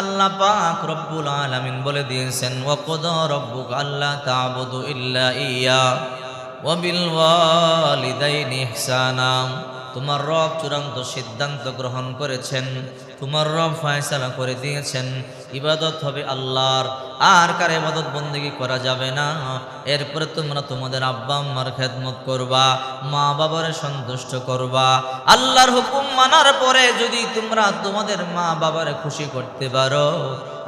আল্লাহ পাক রব্বুল আলামিন বলে দিয়েছেন, ওয়াকদা রব্বুক আল্লাহ তা'বুদু ইল্লা ইয়া, ওয়া বিল ওয়ালিদাইনি ইহসানা। তোমার রব চূড়ান্ত সিদ্ধান্ত গ্রহণ করেছেন, তোমার রব ফয়সালা করে দিয়েছেন। ইবাদত হবে আল্লাহর। আর কার ইবাদত বন্দেগি করা যাবে না? এরপরে তোমরা তোমাদের আব্বা আম্মার খেদমত করবা, মা বাবার সন্তুষ্ট করবা। আল্লাহর হুকুম মানার পরে যদি তোমরা তোমাদের মা বাবার খুশি করতে পারো,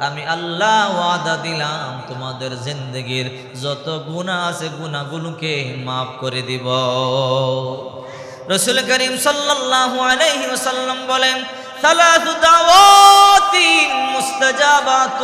আমি আল্লাহ ওয়াদা দিলাম তোমাদের জিন্দগির যত গুণা আছে গুণাগুলোকে মাফ করে দিব। রসুল করিম সাল্লাল্লাহু আলাইহি ওয়াসাল্লাম বলেন ثلاث دعوات مستجابات.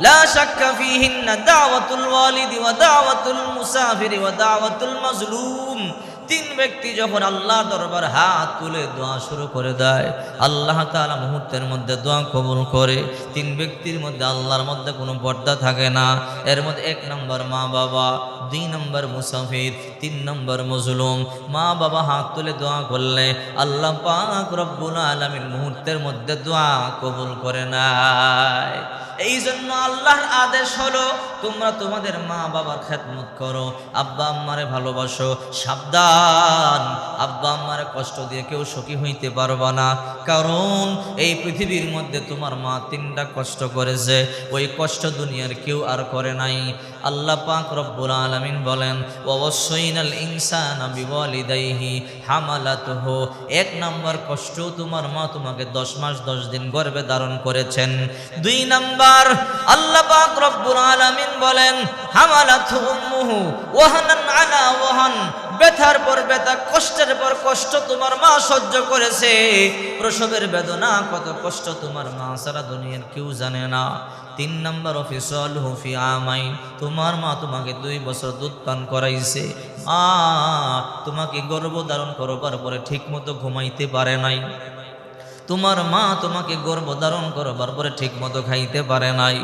لا شك فيهن دعوة الوالد ودعوة المسافر ودعوة المظلوم. তিন ব্যক্তি যখন আল্লাহর দরবার হাত তুলে দোয়া শুরু করে দেয়, আল্লাহ তাআলা মুহূর্তের মধ্যে দোয়া কবুল করে। তিন ব্যক্তির মধ্যে আল্লাহর মধ্যে কোনো পর্দা থাকে না। এর মধ্যে এক নম্বর মা বাবা, দুই নম্বর মুসাফির, তিন নম্বর মজলুম। মা বাবা হাত তুলে দোয়া করলে আল্লাহ পাক রব্বুল আলামিন মুহূর্তের মধ্যে দোয়া কবুল করে নেয়। এই জন্য আল্লাহর আদেশ হলো, তোমরা তোমাদের মা বাবার খেদমত করো। আব্বা আম্মারে ভালোবাসো। সাবধান। আব্বা আম্মারে কষ্ট দিয়ে কেউ সুখী হইতে পারবে না। কারণ এই পৃথিবীর মধ্যে তোমার মা তিনটা কষ্ট করেছে। ওই কষ্ট দুনিয়ার কেউ আর করে নাই। আল্লাহ পাক রব্বুল আলামিন বলেন অবশ্যইনাল ইনসান বিওয়ালিদাইহি হামালাতুহু। এক নম্বর কষ্ট তোমার মা তোমাকে দশ মাস, দশ দিন গর্বে ধারণ করেছেন। দুই নম্বর, আল্লাহ পাক রব্বুল আলামিন বলেন হামালাতহু উম্মুহু ওয়াহানান আলা ওয়াহান। ব্যথার পর ব্যথা, কষ্টের পর কষ্ট তোমার মা সহ্য করেছে। প্রসবের বেদনা, কত কষ্ট তোমার মা সারা দুনিয়ার কেউ জানে না। তিন নম্বর অফিসল হুফি আমাইন, তোমার মা তোমাকে দুই বছর দুধ পান করাইছে। মা, তোমাকে গর্ব ধারণ করবার পরে ঠিক মতো ঘুমাইতে পারে নাই। তোমার মা তোমাকে গর্ব ধারণ করবার পরে ঠিকমতো খাইতে পারে নাই।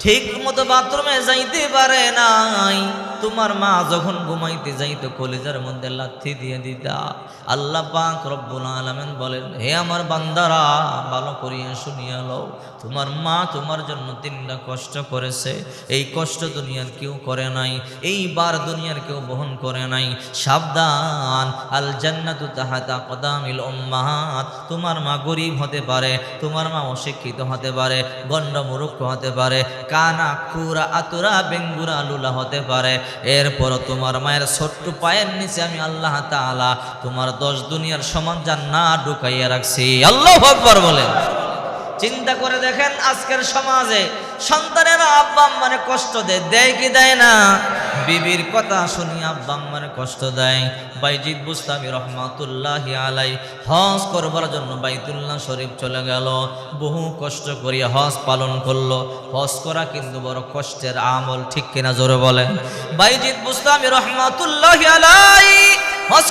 ঠিক মতো বাথরুমে যাইতে পারে নাই। তোমার মা যখন ঘুমাইতে যাইতো, কলিজার মধ্যে লাথি দিয়ে দিতা। আল্লাহ পাক রব্বুল আলামিন বলেন, হে আমার বান্দারা, ভালো করিয়া শুনিয়া লও। তোমার মা তোমার জন্য তিনটা কষ্ট করেছে। এই কষ্ট দুনিয়ার কেউ করে নাই। এই বার দুনিয়ার কেউ বহন করে নাই। সাবধান। আল জান্নাতু তাহাতা কদামিল উম্মাহাত। তোমার মা গরিব হতে পারে। তোমার মা অশিক্ষিত হতে পারে। গণ্ড মূর্খ হতে পারে। কানা খুরা আতুরা বেঙ্গুরা লুলা হতে পারে। এরপর তোমার মায়ের ছোট্ট পায়ের নিচে আমি আল্লাহ তালা তোমার দশ দুনিয়ার সমান না ঢুকাইয়া রাখছি। আল্লাহ আকবার বলেন। চিন্তা করে দেখেন আজকের সমাজে সন্তানেরা আব্বা আম্মারে কষ্ট দেয়। দেয় কি দেয় না? বিবির কথা শুনি আব্বা আম্মারে কষ্ট দেয়। বাইজিদ বুস্তামি রহমাতুল্লাহ আলাই হজ করবার জন্য বাইতুল্লাহ শরীফ চলে গেল। বহু কষ্ট করিয়া হজ পালন করল। হজ করা কিন্তু বড় কষ্টের আমল, ঠিক কিনা জোরে বলেন? বাইজিদ বুস্তামি রহমাতুল্লাহ আলাই হজ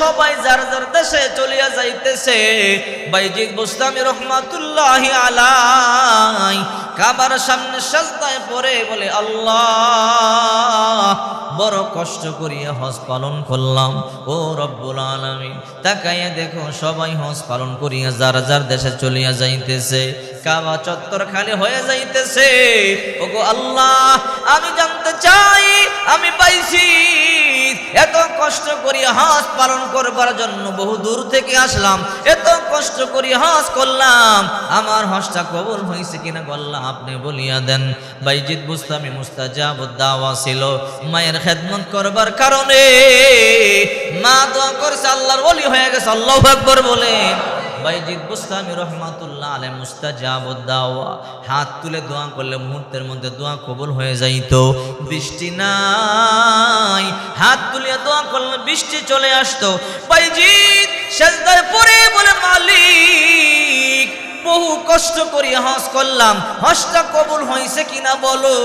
সবাই যার যার দেশে চলিয়া যাইতেছে। বাইজিদ বুস্তামি রহমাতুল্লাহ আলাই কাবার সামনে সাজদায় পরে বলে, আল্লাহ বড় কষ্ট করিয়া হজ পালন করলাম। ও রব্বুল আলামিন, তাকাইয়া দেখো, সবাই হজ পালন করিয়া যার যার দেশে চলিয়া যাইতেছে, কাবা চত্বর খালি হয়ে যাইতেছে। ওগো আল্লাহ, আমি জানতে চাই, আমি পাইছি, এত কষ্ট করি হাঁস পালন করবার জন্য বহু দূর থেকে আসলাম, এত কষ্ট করি হাঁস করলাম, আমার হাঁসটা কবর হয়েছে কিনা বললাম আপনি বলিয়া দেন। বাইজিদ বুস্তামি মুস্তাজাব দাওয়া ছিল, মায়ের খেদমত করবার কারণে মা দোয়া করছে, আল্লাহর বলি হয়ে গেছে, আল্লাহ আকবর বলে। বাইজিদ বুস্তামি রহমাতুল্লাহ আলে মুস্তাজাব দাওয়া। হাত তুলে দোয়া করলে মুহূর্তের মধ্যে দোয়া কবুল হয়ে যাইতো। বৃষ্টি নাই। হাত তুলিয়া দোয়া করলে বৃষ্টি চলে আসতো। বাইজিদ সেজদায় পড়ে বলে মালিক বহু কষ্ট করি হজ করলাম। হজটা কবুল হয়েছে কিনা বলো?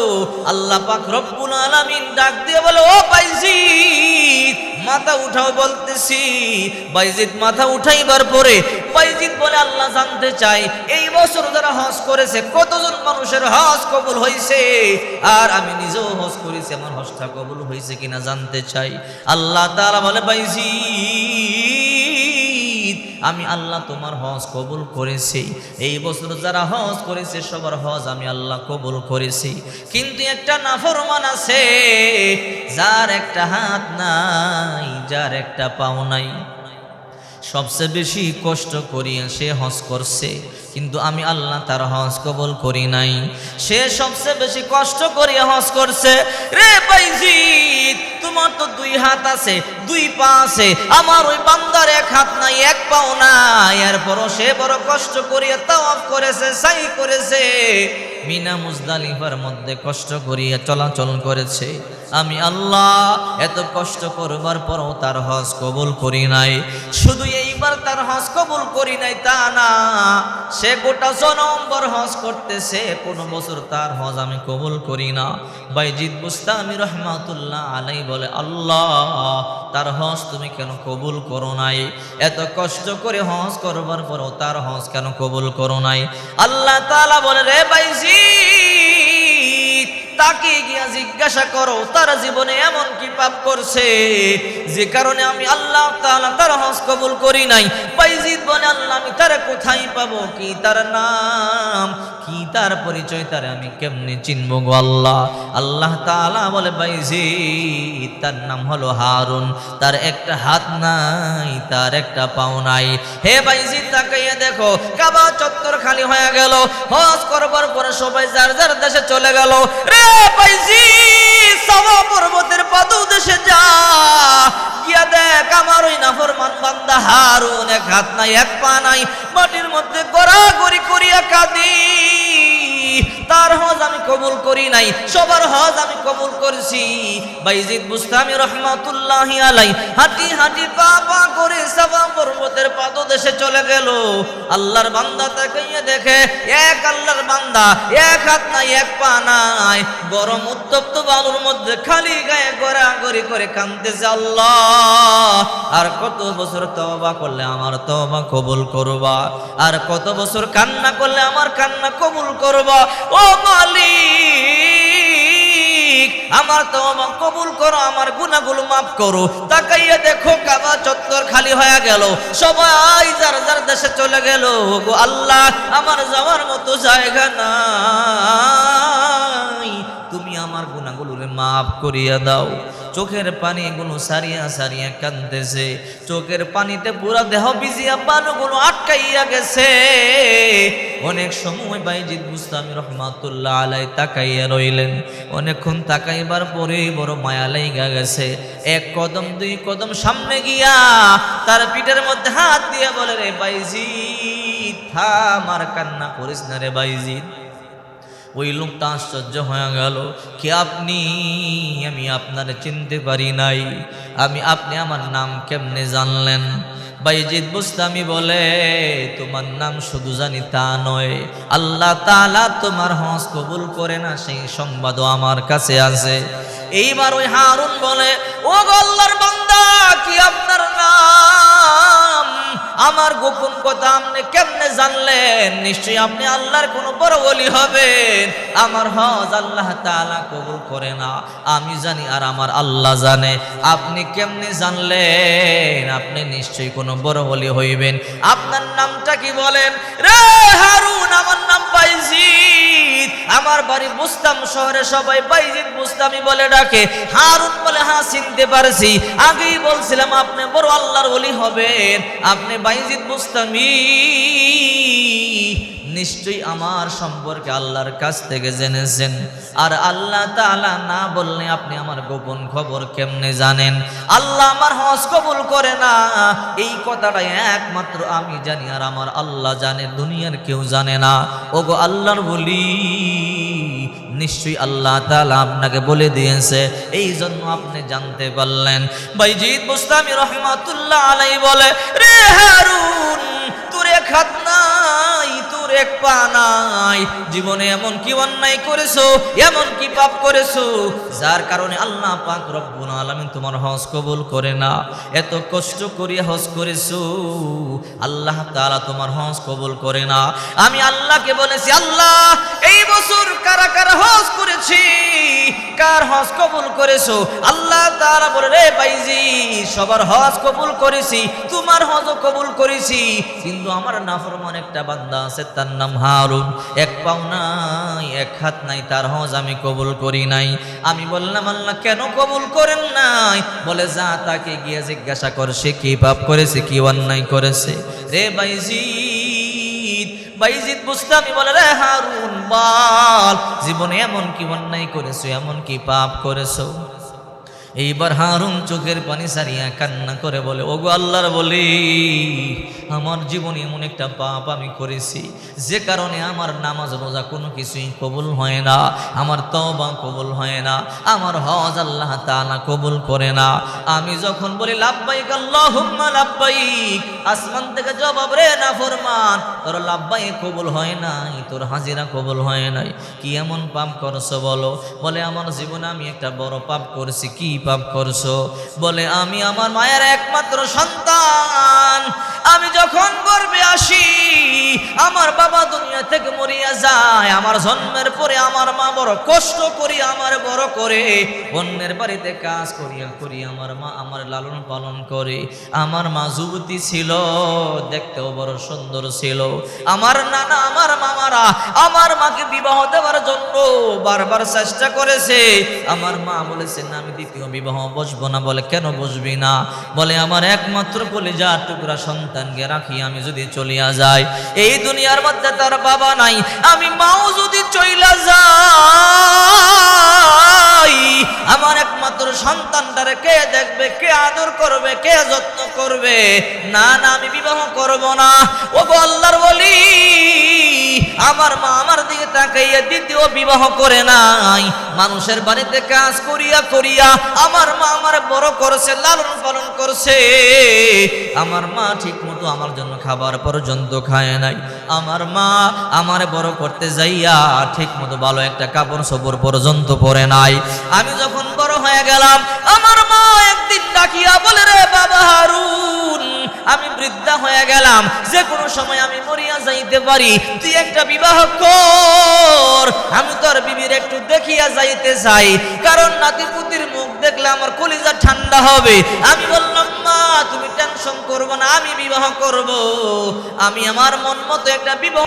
আল্লাহ পাক রব্বুল আলামিন ডাক দিয়ে বলো, ও বাইজিদ, মাথা উঠাও বলতেছি। বাইজিদ মাথা উঠাইবার পরে বাইজিদ বলে, আল্লাহ জানতে চাই, এই বছর যারা হজ করেছে, কতজন মানুষের হজ কবুল হয়েছে? আর আমি নিজেও হজ করেছি, আমার হজটা কবুল হয়েছে কিনা জানতে চাই। আল্লাহ তাআলা বলে, বাইজিদ আমি আল্লাহ তোমার হজ কবুল করেছি। এই বছর যারা হজ করেছে, সবার হজ আমি আল্লাহ কবুল করেছি। কিন্তু একটা নাফরমান আছে, যার একটা হাত নাই, যার একটা পাও নাই। সবচেয়ে বেশি কষ্ট করিয়া সে হজ করছে। কিন্তু আমি আল্লাহ তার হজ কবল করি নাই। সে সবচেয়ে বেশি কষ্ট করিয়া হজ করছে। রে বাইজিৎ তোমার তো দুই হাত আছে, দুই পা আছে। আমার ওই বান্দার এক হাত নাই, এক পাও নাই। এরপরও সে বড় কষ্ট করিয়া তাওয়াফ করেছে, সাই করেছে। মিনা মুজদালিফার মধ্যে কষ্ট করিয়া চলাচল করেছে। আমি আল্লাহ এত কষ্ট করবার পরও তার হজ কবুল করি নাই। শুধু এইবার তার হজ কবুল করি নাই, তা না। সে গোটা জনম্বর হজ করতেছে, কোনো বছর তার হজ আমি কবুল করি না। বাইজিদ বুস্তামি রহমাতুল্লাহ আলাই বলে, আল্লাহ, তার হজ তুমি কেন কবুল করো নাই? এত কষ্ট করে হজ করবার পরও তার হজ কেন কবুল করো নাই? আল্লাহ তালা বলে, রে বাইজিদ তাকে গিয়া জিজ্ঞাসা করো, তার জীবনে এমন কি পাপ করছে? যে কারণে আমি আল্লাহ তাআলা তার হজ কবুল করি নাই। বাইজিদ বলে, আল্লাহ, আমি তার কোথায় পাবো? কি তার নাম? কি? তার পরিচয় তার আমি কেমনে চিনবো গো আল্লাহ? আল্লাহ তাআলা বলে, বাইজিদ, তার নাম হলো হারুন। তার একটা হাত নাই, তার একটা পাও নাই। হে বাইজিদ, তাকাইয়া দেখো, কাবা চত্বর খালি হয়ে গেল। হজ করবার পরে সবাই যার যার দেশে চলে গেল। রে বাইজিদ, সাবা পর্বতের পাদু দেশে যা। গিয়া দেখ, আমার ওই নাফরমান বান্দা হারুন, এক হাত নাই, এক পা নাই। মাটির মধ্যে গড়াগড়ি করিয়া কাঁদি। তার হজ আমি কবুল করি নাই, সবার হজ আমি কবুল করেছি। বাইজিদ বুস্তামি রহমাতুল্লাহ আলাই, হাঁটি হাঁটি পা পা করে সাবা পর্বতের পাদদেশে চলে গেল। আল্লাহর বান্দা তাকাইয়ে দেখে, এক আল্লাহর বান্দা, এক হাত নাই, এক পা নাই। গরম উত্তপ্ত বালুর মধ্যে খালি গায়ে গড়াগড়ি করে কাঁদতেছে আল্লাহ। আর কত বছর তওবা করলে আমার তওবা কবুল করবা? আর কত বছর কান্না করলে আমার কান্না কবুল করবা? ও মালিক, আমার তওবা কবুল করো, আমার গুনাহগুলো মাফ করো। তাকাইয়া দেখো, কাবা চত্বর খালি হয়ে গেল। সবাই যার যার দেশে চলে গেল। গো আল্লাহ, আমার যাওয়ার মতো জায়গা না তুমি আমার গুনাহগুলোরে মাফ করিয়া দাও। চোখের পানিগুলো সারিয়া সারিয়া কান্দতেছে চোখের পানিতে পুরা দেহ ভিজিয়া পানুগুলো আটকাইয়া গেছে। অনেক সময় বাইজিদ মুস্তামি রহমাতুল্লাহ আলাই তাকাইয়া রইলেন। অনেকক্ষণ তাকাইবার পরেই বড় মায়া লাইগা গেছে। এক কদম, দুই কদম সামনে গিয়া তার পিঠের মধ্যে হাত দিয়া বলে, রে বাইজিদ, থাম আর কান্না করিস না রে বাইজিদ। ওই লোকটা আশ্চর্য হয়ে গেল, কি আপনি? আমি আপনার চিনতে পারি নাই। আমি, আপনি আমার নাম কেমনে জানলেন? বাইজিদ বুস্তামি বলে, তোমার নাম শুধু জানি তা নয়। আল্লাহ তাআলা তোমার হজ কবুল করে না, সেই সংবাদও আমার কাছে আছে। এইবার ওই হারুন বলে ও গো গোপন কথা আপনি কেমনে জানলেন? নিশ্চয়ই আপনি আল্লাহর কোনো বড় বলি হবেন। আমার হজ আল্লাহ তাআলা কবুল করে না। আমি জানি আর আমার আল্লাহ জানে। আপনি কেমনে জানলেন? আপনি নিশ্চয়ই কোনো বড় বলি হইবেন। আপনার নামটা কি বলেন? রে হারুন, আমার নাম বাইজিদ। আমার বাড়ি বুঝতাম শহরে সবাই বাইজিদ বুস্তামি বলে ডাকে। হারুন বলে হ্যাঁ চিনতে পারছি। আগেই বলছিলাম, আপনি বড় আল্লাহর বলি হবেন। আপনি বাইজিদ নিশ্চয়ই আমার সম্পর্কে আল্লাহর কাছ থেকে জেনেছেন। আর আল্লাহ তাআলা না বললে আপনি আমার গোপন খবর কেমনে জানেন? আল্লাহ আমার হজ কবুল করে না। এই কথাটাই একমাত্র আমি জানি, আর আমার আল্লাহ জানে, দুনিয়ার কেউ জানে না। ওগো আল্লাহর বলি নিশ্চয়ই আল্লাহ তালা আপনাকে বলে দিয়েছে। এই জন্য আপনি জানতে পারলেন। বাইজিদ মুস্তামি রহমাতুল্লাহ আলাই বলে, রে হারুন, তোর তোর এক পা নাই। জীবনে এমন কি অন্যায় করেছ, এমন কি পাপ করেছ, যার কারণে আল্লাহ পাক রব্বুল আলামিন তোমার হজ কবুল করে না। এত কষ্ট করিয়া হজ করেছ, আল্লাহ তাআলা তোমার হজ কবুল করে না। আমি আল্লাহকে বলেছি, আল্লাহ, এই বছর কারা কারা হজ করেছি, কার হজ কবুল করেছ? আল্লাহ তাআলা বলে, রে বাইজি সবার হজ কবুল করেছি, তোমার হজও কবুল করেছি, কিন্তু আমার নাফরমান একটা বান্দা আছে তার নাম হারুন। এক পাও নাই, এক হাত নাই, তার হজ আমি কবুল করি নাই। আমি বললাম, আল্লাহ, কেন কবুল করেন নাই? বলে, যা তাকে গিয়ে জিজ্ঞাসা কর, সে কি পাপ করেছে, কি অন্যায় করেছে? রে বুস্তামি বলে হারুন জীবনে এমন কি অন্যায় করেছ, এমন কি পাপ করেছ? এইবার হারুন চোখের পানি সারিয়া কান্না করে বলে, ওগো আল্লাহর বলি, আমার জীবনে এমন একটা পাপ আমি করেছি, যে কারণে আমার নামাজ রোজা কোনো কিছুই কবুল হয় না, আমার তবা কবুল হয় না, আমার হজ আল্লাহ তাআলা কবুল করে না। আমি যখন বলি, লাব্বাইক আল্লাহুম্মা লাব্বাইক আসমান থেকে জবাব, রে না ফরমান, তোর লাব্বাইক কবুল হয় নাই, তোর হাজিরা কবুল হয় নাই, কি এমন পাপ করছ বলো? বলে, আমার জীবনে আমি একটা বড় পাপ করেছি, কি পাপ করছ? বলে, আমি আমার মায়ের একমাত্র সন্তান। আমি যখন গর্বে আসি, আমার বাবা দুনিয়া থেকে মরিয়া যায়, আমার জন্মের পরে আমার মা বড় কষ্ট করি, আমার বড় করে, অন্যের বাড়িতে কাজ করিয়া করি আমার মা আমার লালন পালন করে। আমার মা যুবতী ছিল, দেখতেও বড় সুন্দর ছিল। আমার নানা, আমার মামারা আমার মাকে বিবাহ দেওয়ার জন্য বারবার চেষ্টা করেছে। আমার মা বলেছে, না, আমি দ্বিতীয় বিবাহ বসবো না। বলে, কেন বসবি না? বলে, আমার একমাত্র কলিজা টুকরা সন্তানকে রাখি, আমি যদি চলিয়া যাই। এই দুনিয়ার মধ্যে তার বাবা নাই। আমি মাও যদি চইলা যাই, আমার একমাত্র সন্তানটারে কে দেখবে, কে আদর করবে, কে যত্ন করবে? না না, আমি বিবাহ করব না। ও গো আল্লাহর বলি আমার মা আমার দিকে তাকাইয়া দ্বিতীয় বিবাহ করে নাই। মানুষের বাড়িতে কাজ করিয়া করিয়া আমার মা আমার বড় করছে, লালন পালন করছে। আমার মা ঠিক মতো আমার জন্য খাবার পর্যন্ত খায় নাই। আমার মা আমার বড় করতে যাইয়া ঠিক মতো ভালো একটা কাপড় সবর পর্যন্ত পরে নাই। আমি যখন বড় হয়ে গেলাম, আমার মা একদিন ডাকিয়া বলে, রে বাবা হারুন। আমি বৃদ্ধা হয়ে গেলাম। যে কোনো সময় আমি মরিয়া যাইতে পারি। তুই একটা বিবাহ কর। আমি তোর বিবির একটু দেখিয়া যাইতে চাই। কারণ নাতি নাতিপুতির মুখ দেখলে আমার কলিজা ঠান্ডা হবে। আমি বললাম, মা, তুমি টেনশন করব না, আমি বিবাহ করব। আমি আমার মন মতো একটা বিবাহ।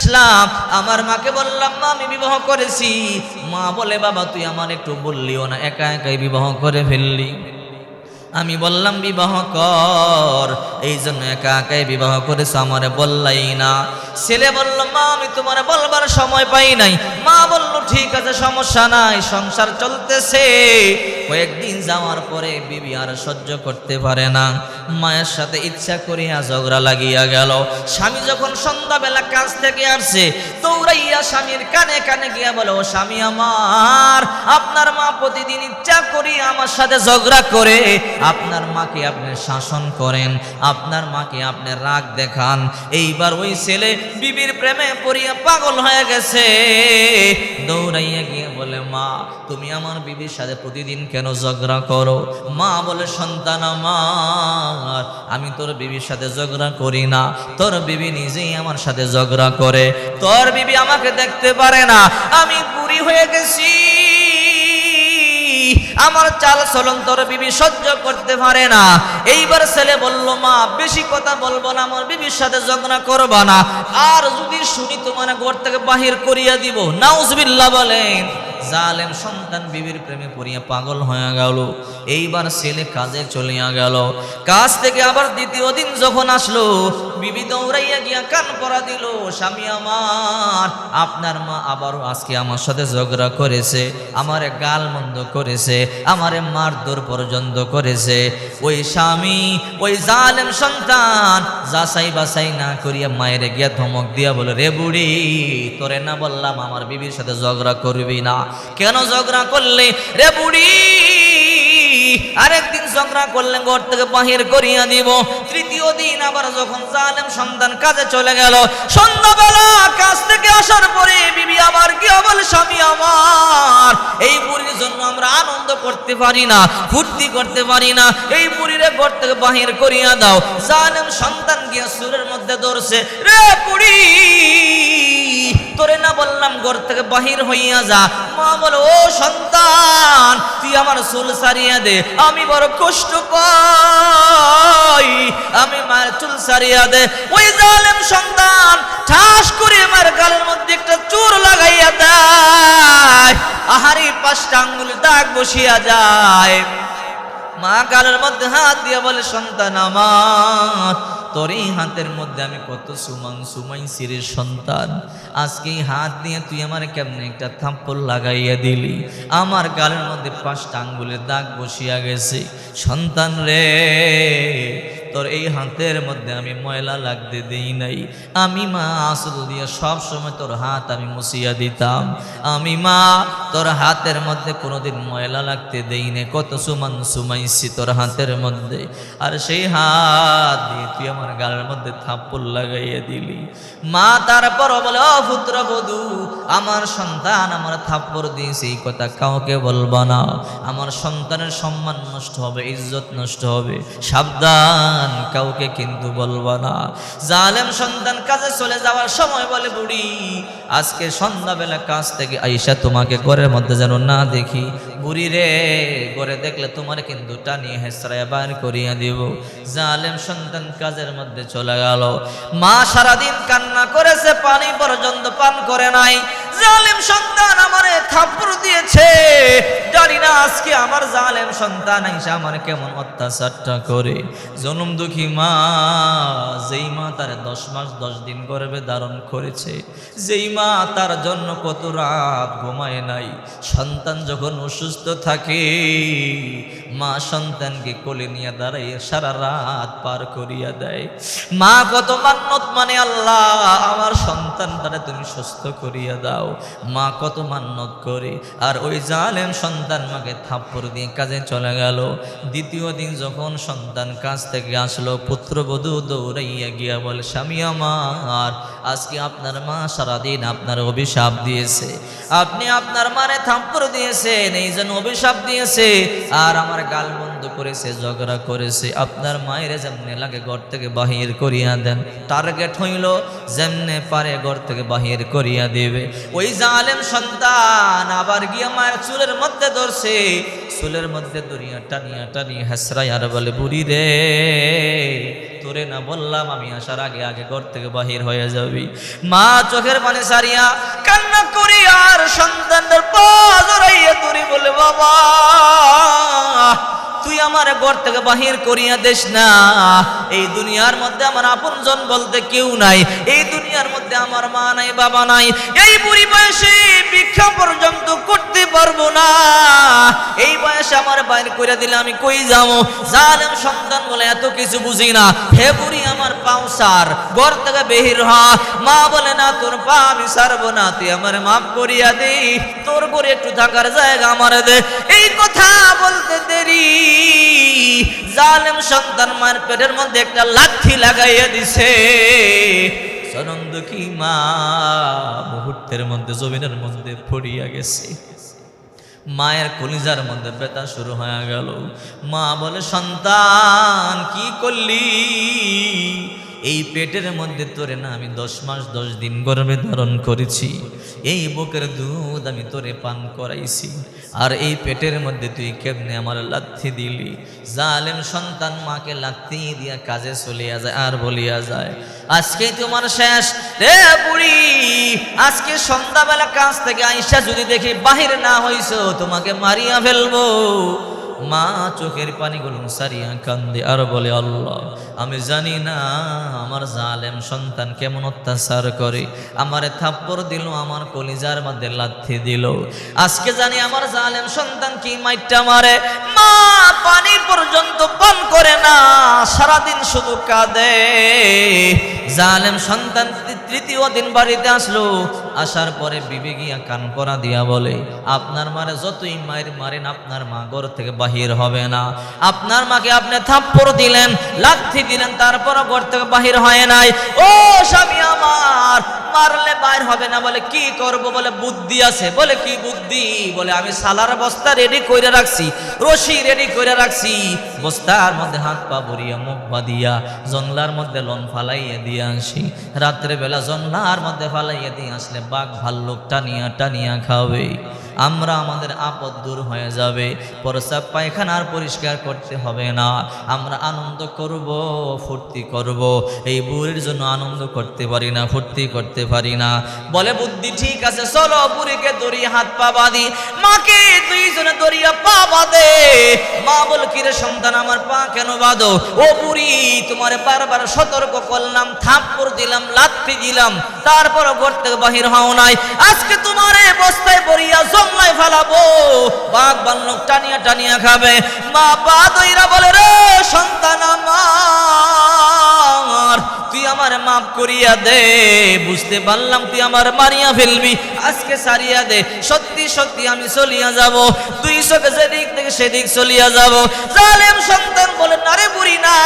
আমার মাকে বললাম, মা, আমি বিবাহ করেছি। মা বলে, বাবা, তুই আমার একটু বললিও না। একা একাই বিবাহ করে ফেললি। আমি বললাম বিবাহ কর। এই জন্য একা একাই বিবাহ করেছ আমারে বললাই না। ছেলে বলল, মা, আমি তোমার বলবার সময় পাই নাই। মা বলল, ঠিক আছে, সমস্যা নাই, সংসার চলতেছে। কয়েকদিন যাওয়ার পরে বিবি আর সহ্য করতে পারে না। মায়ের সাথে ইচ্ছা করিয়া ঝগড়া লাগিয়া গেল। স্বামী যখন সন্ধ্যাবেলা কাজ থেকে আসছে, দৌড়াইয়া স্বামীর কানে কানে গিয়া বলে স্বামী আমার, আপনার মা প্রতিদিন ইচ্ছা করি আমার সাথে ঝগড়া করে। আপনার মাকে আপনি শাসন করেন, আপনার মাকে আপনি রাগ দেখান। এইবার ওই ছেলে বিবির প্রেমে পড়িয়া পাগল হয়ে গেছে। দৌড়াইয়া গিয়ে বলে, মা, তুমি আমার বিবির সাথে প্রতিদিন কেন ঝগড়া করো? মা বলে, সন্তান আমার, আমি তোর বিবির সাথে ঝগড়া করি না। তোর বিবি নিজেই আমার সাথে ঝগড়া করে। তোর বিবি আমাকে দেখতে পারে না। আমি বুড়ি হয়ে গেছি। আমার চাল চলন তোর বিবি সহ্য করতে পারে না। এইবার ছেলে বলল, মা, বেশি কথা বলব না, আমার বিবির সাথে ঝগড়া করবা না। আর যদি শুনি তোমার ঘর থেকে বাহির করিয়া দিব। নাউজবিল্লাহ বলেন। জালেম সন্তান বিবির প্রেমে পড়িয়া পাগল হয়ে গেল। এইবার ছেলে কাজে চলিয়া গেল। কাজ থেকে আবার দ্বিতীয় দিন যখন আসলো, বিবি দৌড়াইয়া গিয়া কান পরা দিল, স্বামী আমার, আপনার মা আবারও আজকে আমার সাথে ঝগড়া করেছে, আমারে গাল মন্দ করেছে, আমারে মারধর পর্যন্ত করেছে। ওই স্বামী, ওই জালেম সন্তান, যাচাই বাছাই না করিয়া মায়ের গিয়া ধমক দিয়া বলে, রে বুড়ি, তোরে না বললাম আমার বিবির সাথে ঝগড়া করবি না। কেন ঝগড়া করলে? রে বুড়ি, আরেকদিন ঝগড়া করলে ঘর থেকে বাহির করিয়া দিব। তৃতীয় দিন আবার যখন জালেম সন্তান কাজে চলে গেল, সন্ধ্যাবেলা কাজ থেকে আসার পরে বিবি আমার কি বল, স্বামী আমার, এই বুড়ির জন্য আমরা আনন্দ করতে পারি না, ফুর্তি করতে পারি না। এই বুড়িরে ঘর থেকে বাহির করিয়া দাও। জালেম সন্তান গিয়া সুরের মধ্যে ধরছে, রে বুড়ি তোরে না বললাম, ঘর থেকে বাহির হইয়া যা। মা বলে, ও সন্তান, তুই আমার চুল সারিয়া দে, আমি বড় কষ্ট পাই। আমি মায়ের চুল সারিয়া দে। ওই জালেম সন্তান ঠাস করে আমার গালের মধ্যে একটা চোর লাগাইয়া দেয়। আহারি, পাঁচটা আঙ্গুল দাগ বসিয়া যায়। মা গালের মধ্যে হাত দিয়ে বলে, সন্তান আমার তোর এই হাতের মধ্যে আমি কত সুমান সুমাই সিরের সন্তান। আজকে এই হাত দিয়ে তুই আমার কেমনে একটা থাম্পল লাগাইয়া দিলি? আমার গালের মধ্যে পাঁচটা আঙ্গুলের দাগ বসিয়া গেছে। সন্তান রে তোর এই হাতের মধ্যে আমি ময়লা লাগতে দিই নাই। আমি মা আসল দিয়ে সব সময় তোর হাত আমি মুছিয়া দিতাম। আমি মা, তোর হাতের মধ্যে কোনোদিন ময়লা লাগতে দেই না কত সুমান সুমাইছি তোর হাতের মধ্যে। আর সেই হাত দিয়ে তুই আমার গালের মধ্যে থাপ্পড় লাগাইয়া দিলি। মা, তারপর বলে, ও পুত্র বধূ, আমার সন্তান আমার থাপ্পড় দিয়েছে, এই কথা কাউকে বলবা না। আমার সন্তানের সম্মান নষ্ট হবে, ইজ্জত নষ্ট হবে। সাবধান কাউকে কিন্তু বলব না। জালেম সন্তান কাজে চলে যাওয়ার সময় বলে, বুড়ি, আজকে সন্ধ্যাবেলা কাজ থেকে আইসা তোমাকে ঘরের মধ্যে যেন না দেখি। বুড়ি রে, ঘরে দেখলে তোমার কিন্তু টানিয়ে হেসরায় বার করিয়া দিব। জালেম সন্তান কাজের মধ্যে চলে গেল। মা সারাদিন কান্না করেছে, পানি পর্যন্ত পান করে নাই। জালেম সন্তান আমারে থাপ্পড় দিয়েছে। জানি না আজকে আমার জালেম সন্তান আইসা আমার কেমন অত্যাচারটা করে। জনম দুঃখী মা, যেই মা তার দশ মাস দশ দিন গর্ভে ধারণ করেছে, যেই মা তার জন্য কত রাত ঘুমায় নাই, সন্তান যখন অসুস্থ থাকে মা সন্তানকে কোলে নিয়ে দাঁড়াইয়ে সারা রাত পার করিয়া দেয়। মা, কত মান্নত মানে আল্লাহ, আমার সন্তানটারে তুমি সুস্থ করিয়া দাও। মা, কত মান্নত করে। আর ওই জালেম সন্তান মাকে থাপ্পড় দিয়ে কাজে চলে গেল। দ্বিতীয় দিন যখন সন্তান কাজ থেকে আসলো, পুত্রবধূ দৌড়াইয়া গিয়া বলে, স্বামী আমার, আজকে আপনার মা সারাদিন আপনার অভিশাপ দিয়েছে। আপনি আপনার মারে থাপ্পড় দিয়েছেন, এই জন্য অভিশাপ দিয়েছে। আর আমার গাল বন্ধ করেছে, ঝগড়া করেছে, আপনার মায়ের যেমনে লাগে ঘর থেকে বাহির করিয়া দেন। টার্গেট হইল যেমনে পারে ঘর থেকে বাহির করিয়া দেবে। ওই জালেম সন্তান আবার গিয়ে মায়ের চুলের মধ্যে ধরছে। চুলের মধ্যে দরিয়া টানিয়া টানিয়া হেসরাই আর বলে, বুড়ি রে তোরে না বললাম, আমি আসার আগে আগে ঘর থেকে বাহির হয়ে যাবি। মা চোখের পানি সারিয়া কান্না করি, আর সন্তানদের পা জড়াইয়া তোরে বলে, বাবা তুই আমার ঘর থেকে বাহির করিয়া দেশ না। এই দুনিয়ার মধ্যে আমার আপনজন বলতে কেউ নাই। এই দুনিয়ার মধ্যে আমার মা নাই, বাবা নাই। এই বুড়ি বয়সে ভিক্ষা পর্যন্ত করতে পারব না। এই বয়সে আমার বাইর করে দিলে আমি কই যাব? জালেম সন্তান বলে এত কিছু বুঝি না। হে বুড়ি আমার পাউসার ঘর থেকে বেহির হ। মা বলে, না, তোর পা আমি সারবো না। তুই আমার মাফ করিয়া দে। তোর করে একটু থাকার জায়গা আমার দে। এই কথা বলতে দেরি। জালেম সন্তান মার পেটের মধ্যে একটা লাঠি লাগাইয়া দিছে। সনন্দ কি মা? মুহূর্তের মধ্যে, জমিনের মধ্যে পড়িয়া গেছে। মায়ের কলিজার মধ্যে ব্যথা শুরু হয়ে গেল। মা বলে, সন্তান, কি করলি? এই পেটের মধ্যে তোরে না আমি দশ মাস, দশ দিন গর্ভে ধারণ করেছি। এই বুকের দুধ আমি তোরে পান করাইছি। আর এই পেটের মধ্যে তুই কেমনে আমার লাথি দিলি? জালেম সন্তান মাকে লাথি দিয়া কাজে চলিয়া যায় আর বলিয়া যায় আজকে তোমার শেষ রে বুড়ি, আজকে সন্ধ্যাবেলা কাজ থেকে আইসা যদি দেখি বাহির না হইছো, তোমাকে মারিয়া ফেলব। মা চোখের পানিগুলো সারিয়া কান্দে আর বলে, আল্লাহ, আমি জানি না আমার জালেম সন্তান কেমন অত্যাচার করে। আমারে থাপ্পড় দিল, আমার কলিজার মধ্যে লাথি দিল। আজকে জানি আমার জালেম সন্তান কি মাইটটা মারে। মা পানি পর্যন্ত পান করে না, সারাদিন শুধু কাঁদে। জালেম সন্তান তৃতীয় দিন বাড়িতে আসলো, আসার পরে বিবে গিয়া কান পরা দিয়া বলে, আপনার মারে যতই মায়ের মারেন, আপনার মা ঘর থেকে বাহির হবে না। আপনার মাকে আপনি থাপ্পড় দিলেন, লাথি দিলেন, তারপরও ঘর থেকে বাহির হয় নাই। ও স্বামী আমার মারলে বাইর হবে না, বলে কি করব, বলে বুদ্ধি আছে, বলে কি বুদ্ধি? বলে আমি সালার বস্তা রেডি করে রাখছি, রশি রেডি করে রাখছি, বস্তার মধ্যে হাত পা ভরিয়া মুখ বাঁধিয়া জংলার মধ্যে লন ফালাইয়া দিয়ে আসি। রাত্রে বেলা জংলার মধ্যে ফালাইয়া দিয়ে আসলে বাঘ ভাল্লুক টানিয়া টানিয়া খাবে। আমরা আমাদের আপদ দূর হয়ে যাবে, প্রসাব পায়খানার পরিষ্কার করতে হবে না। আমরা আনন্দ করব, ফুর্তি করব, এই বুড়ির জন্য আনন্দ করতে পারি না, ফুর্তি করতে পারি না। বলে, বুদ্ধি ঠিক আছে, চলো বুড়িকে দড়িয়ে হাত পা বাঁধি। মাকে দুইজনে দড়িয়া পা বাঁধে। মা বল, কিরে সন্তান, আমার পা কেন বাঁধো? ও বুড়ি, তোমার বারবার সতর্ক করলাম, থাপ্পড় দিলাম লাত্তি দিলাম তারপর ঘর থেকে বাহির হও নাই। আজকে তোমার বস্তায় পড়িয়া জমলায় ফেলাবো। বাঘ বাল্লক টানিয়া টানিয়া খাবে। মা পা দইরা বলে, রে সন্তান আমার তুই আমার মাফ করিয়া দে। বুঝতে পারলাম তুই আমার মারিয়া ফেলবি। আজকে সারিয়া দে। সত্যি সত্যি আমি চলিয়া যাব। তুই চোখে যেদিক থেকে সেদিক চলিয়া যাব। জালেম সন্তান বলে, না রে বুড়ি, না।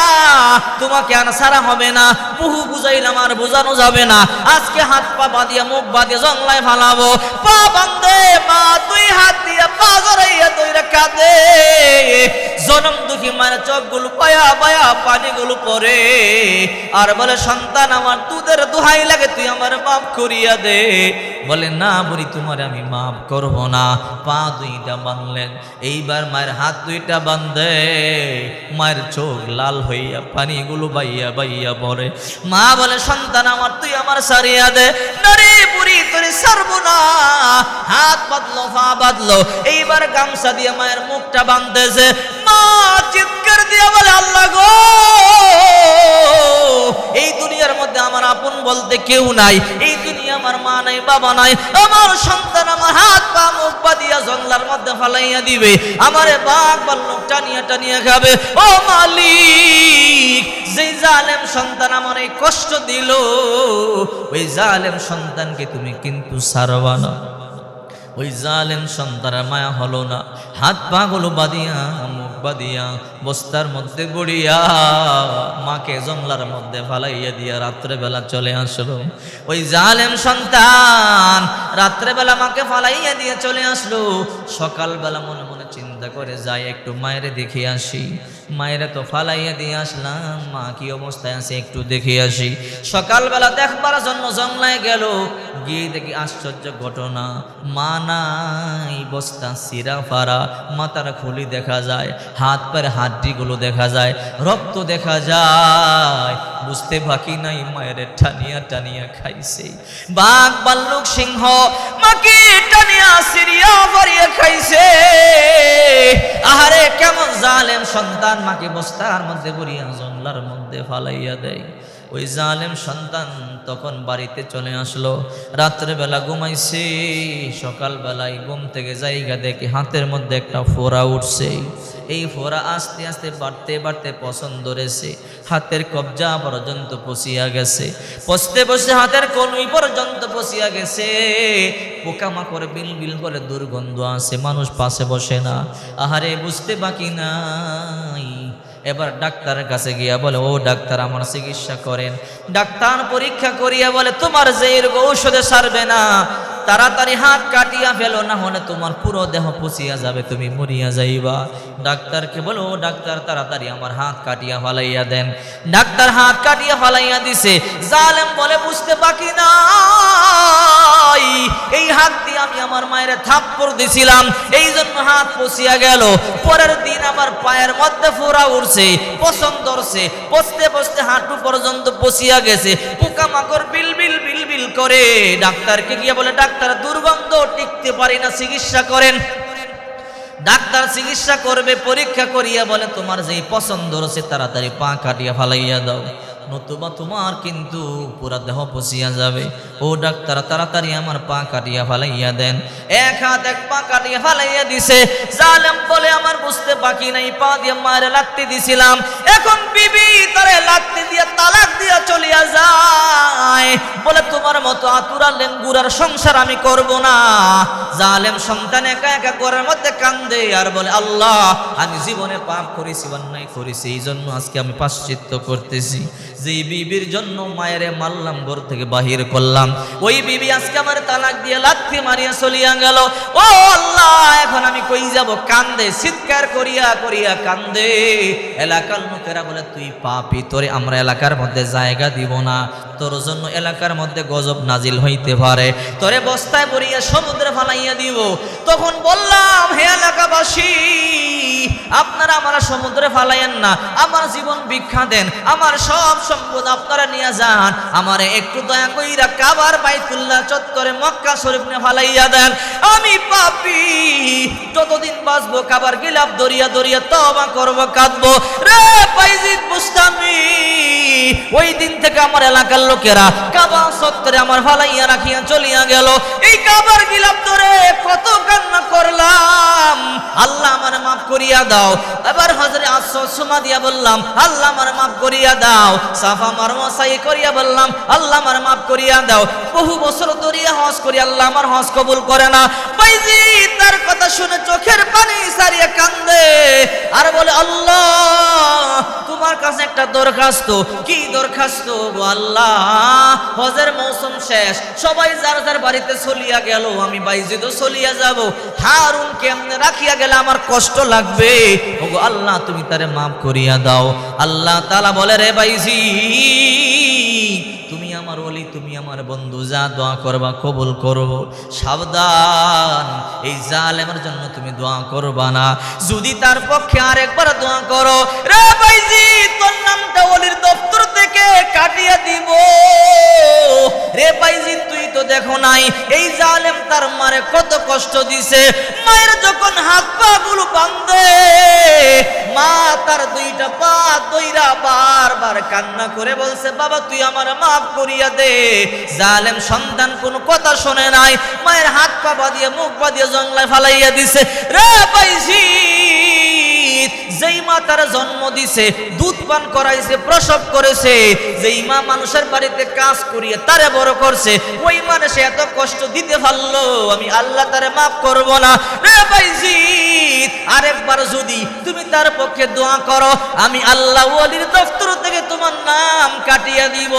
তোমাকে আর সারা হবে না। বহু বুঝাইলাম, আর বোঝানো যাবে না। আজকে হাত পা বাঁধিয়া, মুখ বাঁধিয়া জংলায় ফালাবো। পা বান্ধে মা তুই হাত দিয়া, পা জড়াইয়া তৈরা দে জনম দুঃখী মায়ের চোখগুলো পায়া পায়া পানিগুলো পরে। আর বলে সন্তান আমার দুধের দোহাই লাগে, তুই আমার মাফ করিয়া দে। বলে, না বলি তোমার আমি মাফ করব না। পা দুইটা বাঁধলেন। এইবার মায়ের হাত দুইটা বাঁধে। মায়ের চোখ লাল হইয়া, পানিগুলো বাইয়া বাইয়া পড়ে। মা বলে, সন্তান আমার, তুই আমার সারিয়া দে। বুড়ি সারবো না। হাত বাঁধলো, পা বাঁধলো। এইবার গামছা দিয়ে মায়ের মুখটা বাঁধতেছে। চিৎকার দিয়ে বলে, আল্লাহ গো, এই দুনিয়ার মধ্যে আমার আপন বলতে কেউ নাই, এই দুনিয়া আমার মা নাই, বাবা নাই, আমার সন্তান আমার হাত পা মুখ বাঁধিয়া জঙ্গলার মধ্যে ফালাইয়া দিবে, আমারে বাঘ বাল্লুক টানিয়া টানিয়া খাবে। ও মালিক, যেই জালেম সন্তান আমার এই কষ্ট দিল, ওই জালেম সন্তানকে তুমি কিন্তু সারবা না। ওই জালেম সন্তানের মায়া হলো না। হাত পা গুলো বাঁধিয়া, মুখ বাঁধিয়া, বস্তার মধ্যে গড়িয়া মাকে জংলার মধ্যে ফালাইয়া দিয়া রাত্রেবেলা চলে আসলো। ওই জালেম সন্তান রাত্রেবেলা মাকে ফালাইয়া দিয়ে চলে আসলো। সকালবেলা মনে মনে চিন্তা করে, যাই একটু মায়ের দেখে আসি। মায়ের তো ফালাইয়া দিয়ে আসলাম। মা কি অবস্থায় আছে একটু দেখে আসি। সকালবেলা দেখবার জন্য জংলায় গেল। গিয়ে দেখি আশ্চর্য ঘটনা। মা নাই, বস্তা সিরা ফারা মাথার খুলি দেখা যায়, হাত পায়ের হাড্ডিগুলো দেখা যায়, রক্ত দেখা যায়। বুঝতে বাকি নাই, মায়ের টানিয়া টানিয়া খাইছে। বাঘ, বাল্লুক, সিংহ, মাকে টানিয়া সিরিয়া ফারিয়া খাইছে। আহারে, কেমন জালেম সন্তান। মাকে বস্তার মধ্যে করিয়া জঙ্গলার মধ্যে ফালাইয়া দেয়। ওই জালেম সন্তান তখন বাড়িতে চলে আসলো। রাত্রেবেলা ঘুমাইছে সকালবেলায় ঘুম থেকে জায়গা দেখে হাতের মধ্যে একটা ফোড়া উঠছে। এই ফোড়া আস্তে আস্তে বাড়তে বাড়তে পছন্দ ধরেছে হাতের কবজা পর্যন্ত পচিয়া গেছে। পচতে বসে হাতের কনুই পর্যন্ত পচিয়া গেছে। পোকামাকড় বিল বিল করে দুর্গন্ধ আছে মানুষ পাশে বসে না। আহারে, বুঝতে বাকি নাই। এবার ডাক্তারের কাছে গিয়া বলে, ও ডাক্তার, আমার চিকিৎসা করেন। ডাক্তার পরীক্ষা করিয়া বলে, তোমার যে এরকম ঔষধে সারবে না। তাড়াতাড়ি হাত কাটিয়া ফেলো, না হলে তোমার পুরো দেহ পচিয়া যাবে, তুমি মরিয়া যাইবা। ডাক্তারকে বলো, ডাক্তার, তাড়াতাড়ি আমার হাত কাটিয়া ফালাইয়া দেন। ডাক্তার হাত কাটিয়া ফালাইয়া দিছে। জালেম বলে, বুঝতে বাকি নাই। এই হাত দিয়ে আমি আমার মায়ের থাপ্পড় দিছিলাম। এই জন্য হাত পচিয়া গেল। পরের দিন আমার পায়ের মধ্যে ফোড়া উঠছে পছন্দ ধরছে, পচতে পচতে হাঁটু পর্যন্ত পচিয়া গেছে। পোকামাকড় বিল বিল বিল বিল করে ডাক্তারকে গিয়ে বলে, ডাক্তার, দুর্গন্ধ টিকতে পারি না, চিকিৎসা করেন। ডাক্তার চিকিৎসা করবে, পরীক্ষা করিয়া বলে, তোমার যেই পছন্দ রয়েছে, তাড়াতাড়ি পা কাটিয়া ফালাইয়া দাও। নতুবা তোমার কিন্তু পুরা দেহ পচিয়া যাবে। ও ডাক্তার, তাড়াতাড়ি আমার পা কাটিয়া ফালাইয়া দেন। এক হাত এক পা কাটিয়া ফালাইয়া দিছে। জালেম বলে আমার বুঝতে বাকি নাই, পা দিয়ে মারে লাগতে দিছিলাম। এখন বিবি তারে লাগতে দিয়ে তালাক দিয়া চলিয়া যায়। বলে, তোমার মতো আতুরা লেঙ্গুরার সংসার আমি করব না। জালেম সন্তান একা একা ঘরের মধ্যে কান্দে আর বলে, আল্লাহ, আমি জীবনে পাপ করেছি অন্যায় করেছি এই জন্য আজকে আমি পাশ্চিত্য করতেছি। যেই বিবির জন্য মায়েরে মারলাম, ঘর থেকে বাহির করলাম। ওই বিবি আজকে আমার তালাক দিয়ে লাথি মারিয়া চলিয়া গেল। ও আল্লাহ, এখন আমি কই যাব? কান্দে, চিৎকার করিয়া করিয়া কান্দে। এলাকার লোকেরা বলে, তুই পাপি, তোরে আমরা এলাকার মধ্যে জায়গা দিব না। তোর জন্য এলাকার মধ্যে গজব নাজিল হইতে পারে। তোরে বস্তায় পড়িয়া সমুদ্রে ফালাইয়া দিব। তখন বললাম, হে এলাকাবাসী, আপনারা আমার সমুদ্রে ফালাইয়েন না। আমার জীবন ভিক্ষা দেন। আমার সব সম্পদ আপনারা নিয়ে যান। আমারে একটু দয়া কইরা কাবার বাইতুল্লাহ চত্বরে মক্কা শরীফ নিয়ে ফালাইয়া দেন। আমি পাপি। যতদিন বাঁচবো, কাবার গিলাপ দরিয়া দরিয়া তবা করব, কাঁদবো। রে বাইজিদ বুস্তামি, ওই দিন থেকে আমার এলাকার লোকেরা কাবা চত্বরে আমার ফালাইয়া রাখিয়া চলিয়া গেল। এই কাবার গিলাপ ধরে কত কান্না করলাম। আল্লাহ আমার মাফ করিয়া দাও। সুমা দিয়া বললাম, আল্লাহ আমার মাফ করিয়া দাও। সাফা মারমা সাই করিয়া বললাম, আল্লাহ আমার মাফ করিয়া দাও। বহু বছর ধরিয়া হজ করিয়া আল্লাহ আমার হজ কবুল করে না। তার শুনে চোখের পানি সারিয়া কান্দে আর বলে, আল্লাহ, তোমার কাছে একটা দরখাস্ত। কি দরখাস্ত? আল্লাহ, হজের মৌসুম শেষ। সবাই যার যার বাড়িতে চলিয়া গেল, আমি বাইজিদও চলিয়া যাব। হারুন কেমনে রাখিয়া গেলে আমার কষ্ট লাগবে? ওগো আল্লাহ, তুমি তারে মাফ করিয়া দাও। আল্লাহ তালা বলে, রে বাইজি আমার ওলি, তুমি আমার বন্ধু, যা দোয়া করবা কবুল করব। সাবধান, এই জালেমের জন্য তুমি দোয়া করবা না। যদি তার পক্ষে আরেকবার দোয়া করো, রে ভাইজি, তোর নামটা ওলির দপ্তর থেকে কাটিয়ে দিব। রে ভাইজি, তুই তো দেখো নাই, এই জালেম তার মারে কত কষ্ট দিছে। মায়ের যখন হাত পা গুলো বান্ধে মা তার দুইটা পা দইরা বারবার কান্না করে বলছে, বাবা, তুই আমার মাফ করিয়া দে। জালেম সন্তান কোন কথা শোনে নাই, মায়ের হাত পা বাঁধিয়ে, মুখ বাঁধিয়ে জঙ্গলায় ফালাইয়া দিছে, রে পাইছি যেই মা তার জন্ম দিছে, দুধ পান করাইছে, প্রসব করেছে, যেই মা মানুষের বাড়িতে কাজ করিয়ে তারে বড় করছে, ওই মানে সে এত কষ্ট দিতে পারল, আমি আল্লাহ তারে মাফ করব না। আরেকবার যদি তুমি তার পক্ষে দোয়া করো, আমি আল্লাহ ওয়ালির দফতর থেকে তোমার নাম কাটিয়ে দিব।